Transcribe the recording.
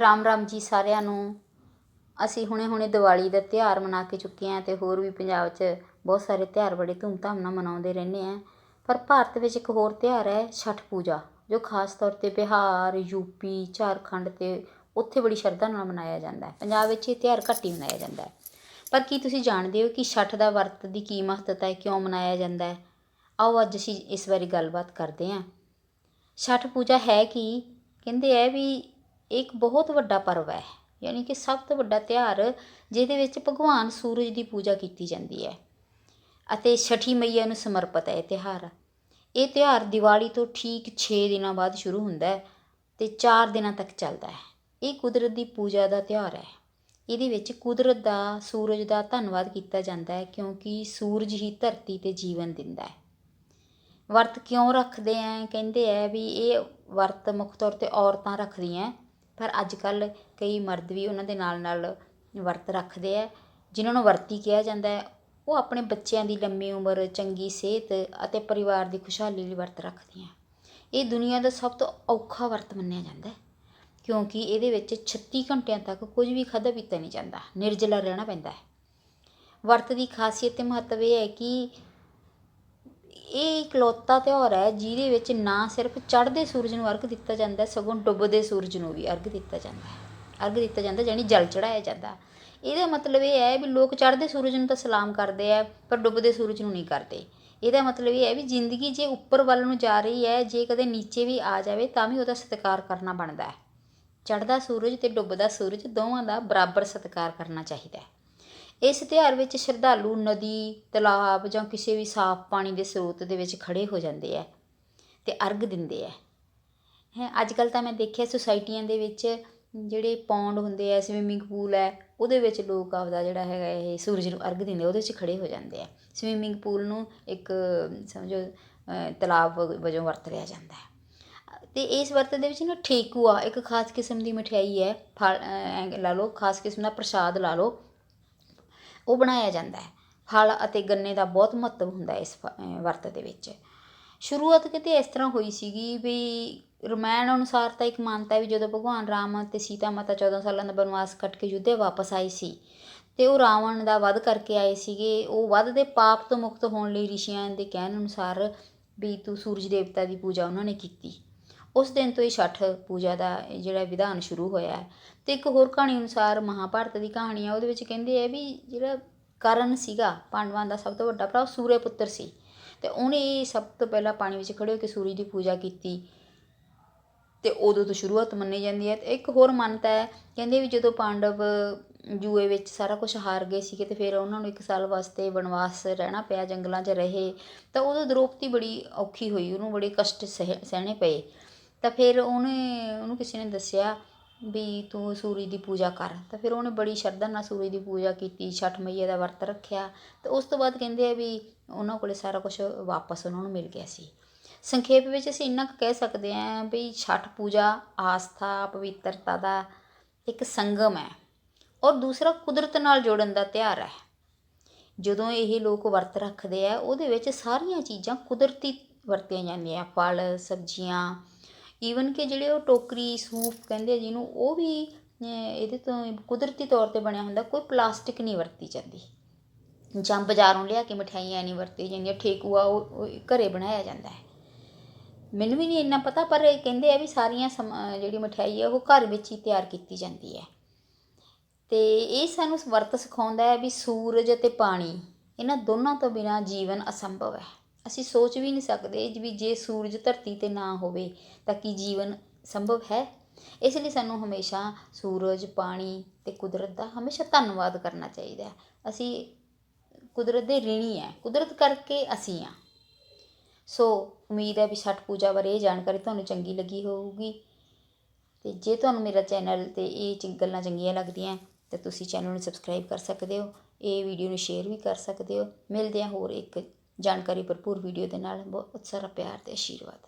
ਰਾਮ ਰਾਮ ਜੀ ਸਾਰਿਆਂ ਨੂੰ। ਅਸੀਂ ਹੁਣੇ ਹੁਣੇ ਦੀਵਾਲੀ ਦਾ ਤਿਉਹਾਰ ਮਨਾ ਕੇ ਚੁੱਕੇ ਹਾਂ ਅਤੇ ਹੋਰ ਵੀ ਪੰਜਾਬ 'ਚ ਬਹੁਤ ਸਾਰੇ ਤਿਉਹਾਰ ਬੜੇ ਧੂਮਧਾਮ ਨਾਲ ਮਨਾਉਂਦੇ ਰਹਿੰਦੇ ਹਾਂ। ਪਰ ਭਾਰਤ ਵਿੱਚ ਇੱਕ ਹੋਰ ਤਿਉਹਾਰ ਹੈ ਛੱਠ ਪੂਜਾ, ਜੋ ਖਾਸ ਤੌਰ 'ਤੇ ਬਿਹਾਰ ਯੂਪੀ ਝਾਰਖੰਡ ਅਤੇ ਉੱਥੇ ਬੜੀ ਸ਼ਰਧਾ ਨਾਲ ਮਨਾਇਆ ਜਾਂਦਾ ਹੈ। ਪੰਜਾਬ ਵਿੱਚ ਇਹ ਤਿਉਹਾਰ ਘੱਟ ਹੀ ਮਨਾਇਆ ਜਾਂਦਾ ਹੈ। ਪਰ ਕੀ ਤੁਸੀਂ ਜਾਣਦੇ ਹੋ ਕਿ ਛੱਠ ਦਾ ਵਰਤ ਦੀ ਕੀ ਮਹੱਤਤਾ ਹੈ, ਕਿਉਂ ਮਨਾਇਆ ਜਾਂਦਾ ਹੈ? ਆਓ ਅੱਜ ਅਸੀਂ ਇਸ ਬਾਰੇ ਗੱਲਬਾਤ ਕਰਦੇ ਹਾਂ। ਛੱਠ ਪੂਜਾ ਹੈ ਕੀ? ਕਹਿੰਦੇ ਹੈ ਵੀ ਇੱਕ ਬਹੁਤ ਵੱਡਾ ਪਰਵ ਹੈ, ਯਾਨੀ ਕਿ ਸਭ ਤੋਂ ਵੱਡਾ ਤਿਉਹਾਰ ਜਿਹਦੇ ਵਿੱਚ ਭਗਵਾਨ ਸੂਰਜ ਦੀ ਪੂਜਾ ਕੀਤੀ ਜਾਂਦੀ ਹੈ ਅਤੇ ਛਠੀ ਮਈਆ ਨੂੰ ਸਮਰਪਿਤ ਹੈ ਇਹ ਤਿਉਹਾਰ। ਇਹ ਤਿਉਹਾਰ ਦੀਵਾਲੀ ਤੋਂ ਠੀਕ 6 ਦਿਨਾਂ ਬਾਅਦ ਸ਼ੁਰੂ ਹੁੰਦਾ ਹੈ ਤੇ 4 ਦਿਨਾਂ ਤੱਕ ਚੱਲਦਾ ਹੈ। ਇਹ ਕੁਦਰਤ ਦੀ ਪੂਜਾ ਦਾ ਤਿਉਹਾਰ ਹੈ। ਇਹਦੇ ਵਿੱਚ ਕੁਦਰਤ ਦਾ, ਸੂਰਜ ਦਾ ਧੰਨਵਾਦ ਕੀਤਾ ਜਾਂਦਾ ਹੈ ਕਿਉਂਕਿ ਸੂਰਜ ਹੀ ਧਰਤੀ ਤੇ ਜੀਵਨ ਦਿੰਦਾ ਹੈ। ਵਰਤ ਕਿਉਂ ਰੱਖਦੇ ਆ ਕਹਿੰਦੇ ਆ ਵੀ ਇਹ ਵਰਤ ਮੁੱਖ ਤੌਰ ਤੇ ਔਰਤਾਂ ਰੱਖਦੀਆਂ ਪਰ ਅੱਜ ਕੱਲ੍ਹ ਕਈ ਮਰਦ ਵੀ ਉਹਨਾਂ ਦੇ ਨਾਲ ਨਾਲ ਵਰਤ ਰੱਖਦੇ ਹੈ ਜਿਨ੍ਹਾਂ ਨੂੰ ਵਰਤੀ ਕਿਹਾ ਜਾਂਦਾ ਉਹ ਆਪਣੇ ਬੱਚਿਆਂ ਦੀ ਲੰਮੀ ਉਮਰ, ਚੰਗੀ ਸਿਹਤ ਅਤੇ ਪਰਿਵਾਰ ਦੀ ਖੁਸ਼ਹਾਲੀ ਲਈ ਵਰਤ ਰੱਖਦੀਆਂ। ਇਹ ਦੁਨੀਆ ਦਾ ਸਭ ਤੋਂ ਔਖਾ ਵਰਤ ਮੰਨਿਆ ਜਾਂਦਾ ਕਿਉਂਕਿ ਇਹਦੇ ਵਿੱਚ 36 ਘੰਟਿਆਂ ਤੱਕ ਕੁਝ ਵੀ ਖਾਧਾ ਪੀਤਾ ਨਹੀਂ ਜਾਂਦਾ, ਨਿਰਜਲਾ ਰਹਿਣਾ ਪੈਂਦਾ ਵਰਤ ਦੀ ਖਾਸੀਅਤ ਅਤੇ ਮਹੱਤਵ ਇਹ ਹੈ ਕਿ ਇਹ ਇਕਲੌਤਾ ਤਿਉਹਾਰ ਹੈ, ਜਿਹਦੇ ਵਿੱਚ ਨਾ ਸਿਰਫ ਚੜ੍ਹਦੇ ਸੂਰਜ ਨੂੰ ਅਰਘ ਦਿੱਤਾ ਜਾਂਦਾ ਸਗੋਂ ਡੁੱਬਦੇ ਸੂਰਜ ਨੂੰ ਵੀ ਅਰਘ ਦਿੱਤਾ ਜਾਂਦਾ ਹੈ। ਅਰਘ ਦਿੱਤਾ ਜਾਂਦਾ ਯਾਨੀ ਜਲ ਚੜਾਇਆ ਜਾਂਦਾ। ਇਹਦਾ ਮਤਲਬ ਇਹ ਹੈ ਵੀ ਲੋਕ ਚੜ੍ਹਦੇ ਸੂਰਜ ਨੂੰ ਤਾਂ ਸਲਾਮ ਕਰਦੇ ਆ, ਪਰ ਡੁੱਬਦੇ ਸੂਰਜ ਨੂੰ ਨਹੀਂ ਕਰਦੇ। ਇਹਦਾ ਮਤਲਬ ਇਹ ਹੈ ਵੀ ਜ਼ਿੰਦਗੀ ਜੇ ਉੱਪਰ ਵੱਲ ਨੂੰ ਜਾ ਰਹੀ ਹੈ, ਜੇ ਕਦੇ ਨੀਚੇ ਵੀ ਆ ਜਾਵੇ, ਤਾਂ ਵੀ ਉਹਦਾ ਸਤਿਕਾਰ ਕਰਨਾ ਬਣਦਾ ਹੈ। ਚੜ੍ਹਦਾ ਸੂਰਜ ਤੇ ਡੁੱਬਦਾ ਸੂਰਜ ਦੋਵਾਂ ਦਾ ਬਰਾਬਰ ਸਤਿਕਾਰ ਕਰਨਾ ਚਾਹੀਦਾ ਹੈ। ਇਸ ਤਿਉਹਾਰ ਵਿੱਚ ਸ਼ਰਧਾਲੂ ਨਦੀ, ਤਲਾਬ ਜਾਂ ਕਿਸੇ ਵੀ ਸਾਫ਼ ਪਾਣੀ ਦੇ ਸਰੋਤ ਦੇ ਵਿੱਚ ਖੜ੍ਹੇ ਹੋ ਜਾਂਦੇ ਹੈ ਅਤੇ ਅਰਗ ਦਿੰਦੇ ਆ। ਹੈ ਅੱਜ ਕੱਲ੍ਹ ਤਾਂ ਮੈਂ ਦੇਖਿਆ ਸੁਸਾਇਟੀਆਂ ਦੇ ਵਿੱਚ ਜਿਹੜੇ ਪੌਂਡ ਹੁੰਦੇ ਹੈ ਸਵਿਮਿੰਗ ਪੂਲ ਹੈ ਉਹਦੇ ਵਿੱਚ ਲੋਕ ਆਪਦਾ ਜਿਹੜਾ ਹੈਗਾ ਇਹ ਸੂਰਜ ਨੂੰ ਅਰਗ ਦਿੰਦੇ ਉਹਦੇ 'ਚ ਖੜ੍ਹੇ ਹੋ ਜਾਂਦੇ ਹੈ ਸਵਿਮਿੰਗ ਪੂਲ ਨੂੰ ਇੱਕ ਸਮਝੋ ਤਲਾਬ ਵਜੋਂ ਵਰਤ ਲਿਆ ਜਾਂਦਾ ਹੈ। ਤੇ ਇਸ ਵਰਤ ਦੇ ਵਿੱਚ ਨਾ ਠੇਕੂਆ, ਇੱਕ ਖਾਸ ਕਿਸਮ ਦੀ ਮਠਿਆਈ ਹੈ, ਫਲ ਲਾ ਲਓ, ਖਾਸ ਕਿਸਮ ਦਾ ਪ੍ਰਸ਼ਾਦ ਲਾ ਲਓ ਉਹ ਬਣਾਇਆ ਜਾਂਦਾ ਹੈ। ਫਲ ਅਤੇ ਗੰਨੇ ਦਾ ਬਹੁਤ ਮਹੱਤਵ ਹੁੰਦਾ ਇਸ ਵਰਤ ਦੇ ਵਿੱਚ। ਸ਼ੁਰੂਆਤ ਕਿਤੇ ਇਸ ਤਰ੍ਹਾਂ ਹੋਈ ਸੀਗੀ ਵੀ ਰਮਾਇਣ ਅਨੁਸਾਰ ਤਾਂ ਇੱਕ ਮਾਨਤਾ ਵੀ ਜਦੋਂ ਭਗਵਾਨ ਰਾਮ ਅਤੇ ਸੀਤਾ ਮਾਤਾ 14 ਸਾਲਾਂ ਦਾ ਬਨਵਾਸ ਕੱਟ ਕੇ ਯੁੱਧੇ ਵਾਪਸ ਆਏ ਸੀ ਤੇ ਉਹ ਰਾਵਣ ਦਾ ਵਧ ਕਰਕੇ ਆਏ ਸੀਗੇ, ਉਹ ਵਧ ਦੇ ਪਾਪ ਤੋਂ ਮੁਕਤ ਹੋਣ ਲਈ ਰਿਸ਼ੀਆਂ ਦੇ ਕਹਿਣ ਅਨੁਸਾਰ ਵੀ ਤੂੰ ਸੂਰਜ ਦੇਵਤਾ ਦੀ ਪੂਜਾ ਉਹਨਾਂ ਨੇ ਕੀਤੀ। ਉਸ ਦਿਨ ਤੋਂ ਹੀ ਛਠ ਪੂਜਾ ਦਾ ਜਿਹੜਾ ਵਿਧਾਨ ਸ਼ੁਰੂ ਹੋਇਆ ਅਤੇ ਇੱਕ ਹੋਰ ਕਹਾਣੀ ਅਨੁਸਾਰ ਮਹਾਭਾਰਤ ਦੀ ਕਹਾਣੀ ਆ, ਉਹਦੇ ਵਿੱਚ ਕਹਿੰਦੇ ਆ ਵੀ ਜਿਹੜਾ ਕਰਨ ਸੀਗਾ, ਪਾਂਡਵਾਂ ਦਾ ਸਭ ਤੋਂ ਵੱਡਾ ਭਰਾ, ਉਹ ਸੂਰਯ ਪੁੱਤਰ ਸੀ। ਅਤੇ ਉਹਨੇ ਸਭ ਤੋਂ ਪਹਿਲਾਂ ਪਾਣੀ ਵਿੱਚ ਖੜੇ ਹੋ ਕੇ ਸੂਰਜ ਦੀ ਪੂਜਾ ਕੀਤੀ। ਅਤੇ ਉਦੋਂ ਤੋਂ ਸ਼ੁਰੂਆਤ ਮੰਨੀ ਜਾਂਦੀ ਹੈ। ਅਤੇ ਇੱਕ ਹੋਰ ਮੰਨਤਾ ਹੈ, ਕਹਿੰਦੇ ਵੀ ਜਦੋਂ ਪਾਂਡਵ ਜੂਏ ਵਿੱਚ ਸਾਰਾ ਕੁਝ ਹਾਰ ਗਏ ਸੀਗੇ ਤੇ ਫਿਰ ਉਹਨਾਂ ਨੂੰ ਇੱਕ ਸਾਲ ਵਾਸਤੇ ਵਨਵਾਸ ਰਹਿਣਾ ਪਿਆ, ਜੰਗਲਾਂ 'ਚ ਰਹੇ, ਤਾਂ ਉਦੋਂ ਦ੍ਰੋਪਦੀ ਬੜੀ ਔਖੀ ਹੋਈ, ਉਹਨੂੰ ਬੜੇ ਕਸ਼ਟ ਸਹਿਣੇ ਪਏ। ਤਾਂ ਫਿਰ ਉਹਨੇ, ਉਹਨੂੰ ਕਿਸੇ ਨੇ ਦੱਸਿਆ ਵੀ ਤੂੰ ਸੂਰਜ ਦੀ ਪੂਜਾ ਕਰ। ਤਾਂ ਫਿਰ ਉਹਨੇ ਬੜੀ ਸ਼ਰਧਾ ਨਾਲ ਸੂਰਜ ਦੀ ਪੂਜਾ ਕੀਤੀ, ਛਠ ਮਈਏ ਦਾ ਵਰਤ ਰੱਖਿਆ। ਤੇ ਉਸ ਤੋਂ ਬਾਅਦ ਕਹਿੰਦੇ ਆ ਵੀ ਉਹਨਾਂ ਕੋਲ ਸਾਰਾ ਕੁਛ ਵਾਪਸ ਉਹਨਾਂ ਨੂੰ ਮਿਲ ਗਿਆ ਸੀ। ਸੰਖੇਪ ਵਿੱਚ ਅਸੀਂ ਇੰਨਾ ਕੁ ਕਹਿ ਸਕਦੇ ਹਾਂ ਵੀ ਛਠ ਪੂਜਾ ਆਸਥਾ, ਪਵਿੱਤਰਤਾ ਦਾ ਇੱਕ ਸੰਗਮ ਹੈ। ਔਰ ਦੂਸਰਾ ਕੁਦਰਤ ਨਾਲ ਜੋੜਨ ਦਾ ਤਿਉਹਾਰ ਹੈ। ਜਦੋਂ ਇਹ ਲੋਕ ਵਰਤ ਰੱਖਦੇ ਆ, ਉਹਦੇ ਵਿੱਚ ਸਾਰੀਆਂ ਚੀਜ਼ਾਂ ਕੁਦਰਤੀ ਵਰਤੀਆਂ ਜਾਂਦੀਆਂ ਫਲ, ਸਬਜ਼ੀਆਂ ਈਵਨ ਕਿ ਜਿਹੜੇ ਉਹ ਟੋਕਰੀ ਸੂਪ ਕਹਿੰਦੇ ਜਿਹਨੂੰ, ਉਹ ਵੀ ਇਹਦੇ ਤੋਂ ਕੁਦਰਤੀ ਤੌਰ ਤੇ ਬਣਿਆ ਹੁੰਦਾ, ਕੋਈ ਪਲਾਸਟਿਕ ਨਹੀਂ ਵਰਤੀ ਜਾਂਦੀ। ਜਾਂ ਬਾਜ਼ਾਰੋਂ ਲਿਆ ਕੇ ਮਠਿਆਈਆਂ ਨਹੀਂ ਵਰਤੀ ਜਾਂਦੀਆਂ, ਠੇਕੂਆ ਉਹ ਘਰੇ ਬਣਾਇਆ ਜਾਂਦਾ ਹੈ। ਮੈਨੂੰ ਵੀ ਨਹੀਂ ਇੰਨਾ ਪਤਾ, ਪਰ ਕਹਿੰਦੇ ਆ ਵੀ ਸਾਰੀਆਂ ਜਿਹੜੀ ਮਠਿਆਈ ਹੈ ਉਹ ਘਰ ਵਿੱਚ ਹੀ ਤਿਆਰ ਕੀਤੀ ਜਾਂਦੀ ਹੈ। ਤੇ ਇਹ ਸਾਨੂੰ ਵਰਤ ਸਿਖਾਉਂਦਾ ਹੈ ਵੀ ਸੂਰਜ ਅਤੇ ਪਾਣੀ, ਇਹਨਾਂ ਦੋਨਾਂ ਤੋਂ ਬਿਨਾ ਜੀਵਨ ਅਸੰਭਵ ਹੈ। ਅਸੀਂ ਸੋਚ ਵੀ ਨਹੀਂ ਸਕਦੇ ਵੀ ਜੇ ਸੂਰਜ ਧਰਤੀ ਤੇ ਨਾ ਹੋਵੇ ਤਾਂ ਕੀ ਜੀਵਨ ਸੰਭਵ ਹੈ? ਇਸ ਲਈ ਸਾਨੂੰ ਹਮੇਸ਼ਾ ਸੂਰਜ, ਪਾਣੀ ਅਤੇ ਕੁਦਰਤ ਦਾ ਹਮੇਸ਼ਾ ਧੰਨਵਾਦ ਕਰਨਾ ਚਾਹੀਦਾ ਅਸੀਂ ਕੁਦਰਤ ਦੇ ਰਿਣੀ ਹੈ ਕੁਦਰਤ ਕਰਕੇ ਅਸੀਂ ਹਾਂ ਸੋ ਉਮੀਦ ਹੈ ਵੀ ਛਠ ਪੂਜਾ ਬਾਰੇ ਇਹ ਜਾਣਕਾਰੀ ਤੁਹਾਨੂੰ ਚੰਗੀ ਲੱਗੀ ਹੋਊਗੀ। ਤੇ ਜੇ ਤੁਹਾਨੂੰ ਮੇਰਾ ਚੈਨਲ ਤੇ ਇਹ ਗੱਲਾਂ ਚੰਗੀਆਂ ਲੱਗਦੀਆਂ ਤਾਂ ਤੁਸੀਂ ਚੈਨਲ ਨੂੰ ਸਬਸਕ੍ਰਾਈਬ ਕਰ ਸਕਦੇ ਹੋ, ਇਹ ਵੀਡੀਓ ਨੂੰ ਸ਼ੇਅਰ ਵੀ ਕਰ ਸਕਦੇ ਹੋ। ਮਿਲਦੇ ਹਾਂ ਹੋਰ ਇੱਕ ਜਾਣਕਾਰੀ ਭਰਪੂਰ ਵੀਡੀਓ ਦੇ ਨਾਲ ਬਹੁਤ ਸਾਰਾ ਪਿਆਰ ਅਤੇ ਆਸ਼ੀਰਵਾਦ